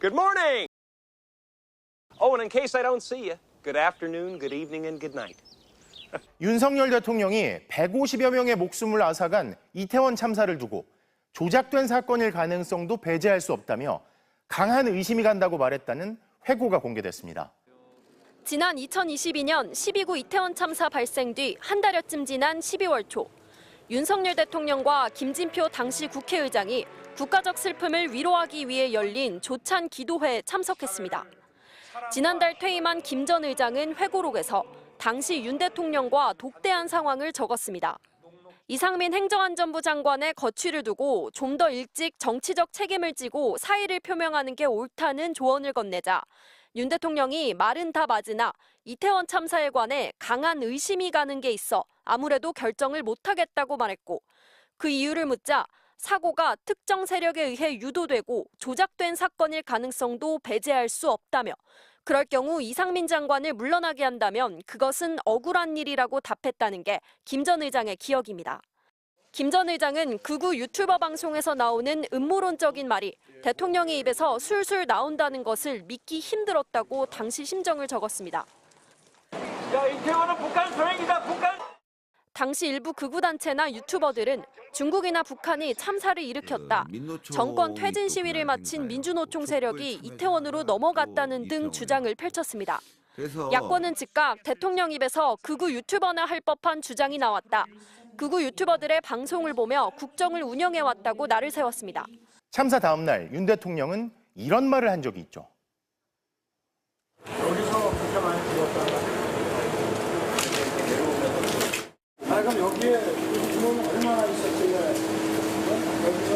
Good morning. Oh, and in case I don't see you, good afternoon, good evening, and good night. 윤석열 대통령이 150여 명의 목숨을 앗아간 이태원 참사를 두고 조작된 사건일 가능성도 배제할 수 없다며 강한 의심이 간다고 말했다는 회고가 공개됐습니다. 지난 2022년 12구 이태원 참사 발생 뒤 한 달여쯤 지난 12월 초 윤석열 대통령과 김진표 당시 국회의장이 국가적 슬픔을 위로하기 위해 열린 조찬 기도회에 참석했습니다. 지난달 퇴임한 김 전 의장은 회고록에서 당시 윤 대통령과 독대한 상황을 적었습니다. 이상민 행정안전부 장관의 거취를 두고 좀 더 일찍 정치적 책임을 지고 사의를 표명하는 게 옳다는 조언을 건네자 윤 대통령이 말은 다 맞으나 이태원 참사에 관해 강한 의심이 가는 게 있어 아무래도 결정을 못하겠다고 말했고 그 이유를 묻자 사고가 특정 세력에 의해 유도되고 조작된 사건일 가능성도 배제할 수 없다며 그럴 경우 이상민 장관을 물러나게 한다면 그것은 억울한 일이라고 답했다는 게 김 전 의장의 기억입니다. 김 전 의장은 극우 유튜버 방송에서 나오는 음모론적인 말이 대통령의 입에서 술술 나온다는 것을 믿기 힘들었다고 당시 심정을 적었습니다. 야, 이태원은 북한 소행이다, 북한! 당시 일부 극우 단체나 유튜버들은 중국이나 북한이 참사를 일으켰다. 정권 퇴진 시위를 마친 민주노총 세력이 이태원으로 넘어갔다는 등 주장을 펼쳤습니다. 야권은 즉각 대통령 입에서 극우 유튜버나 할 법한 주장이 나왔다. 극우 유튜버들의 방송을 보며 국정을 운영해왔다고 날을 세웠습니다. 참사 다음 날 윤 대통령은 이런 말을 한 적이 있죠. 여기서 그렇게 많이 들었다가 아 그럼 여기에 얼마나 있었길래 어? 여기서